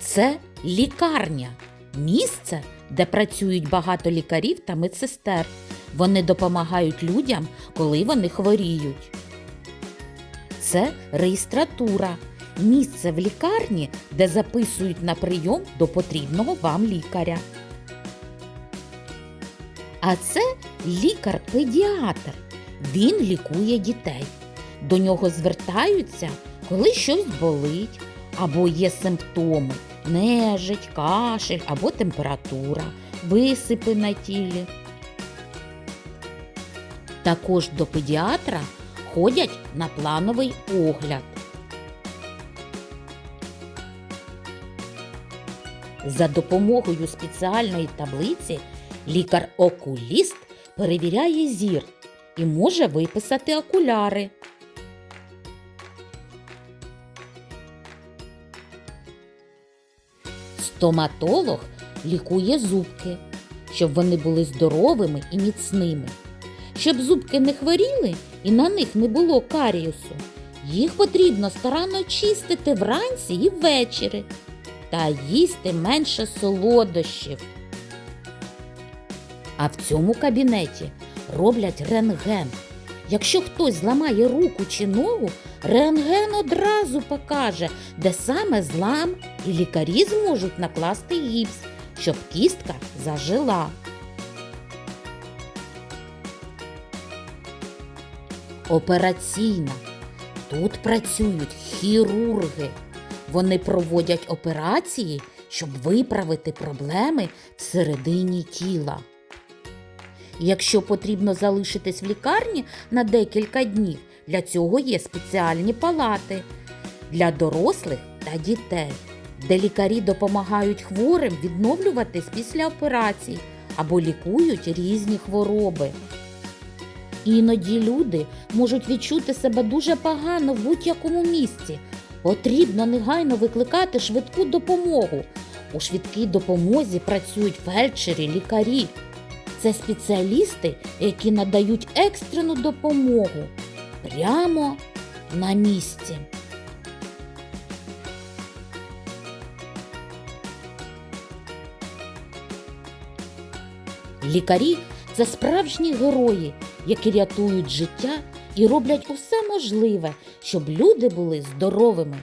Це лікарня, місце, де працюють багато лікарів та медсестер. Вони допомагають людям, коли вони хворіють. Це реєстратура, місце в лікарні, де записують на прийом до потрібного вам лікаря. А це лікар-педіатр. Він лікує дітей. До нього звертаються, коли щось болить, або є симптоми нежить, кашель або температура, висипи на тілі. Також до педіатра ходять на плановий огляд. За допомогою спеціальної таблиці лікар-окуліст перевіряє зір і може виписати окуляри. Стоматолог лікує зубки, щоб вони були здоровими і міцними. Щоб зубки не хворіли і на них не було каріусу, їх потрібно старанно чистити вранці і ввечері та їсти менше солодощів. А в цьому кабінеті роблять рентген. Якщо хтось зламає руку чи ногу, рентген одразу покаже, де саме злам, і лікарі зможуть накласти гіпс, щоб кістка зажила. Операційна. Тут працюють хірурги. Вони проводять операції, щоб виправити проблеми всередині тіла. Якщо потрібно залишитись в лікарні на декілька днів, для цього є спеціальні палати для дорослих та дітей, де лікарі допомагають хворим відновлюватись після операцій або лікують різні хвороби. Іноді люди можуть відчути себе дуже погано в будь-якому місці. Потрібно негайно викликати швидку допомогу. У швидкій допомозі працюють фельдшері, лікарі. Це спеціалісти, які надають екстрену допомогу прямо на місці. Лікарі це справжні герої, які рятують життя і роблять усе можливе, щоб люди були здоровими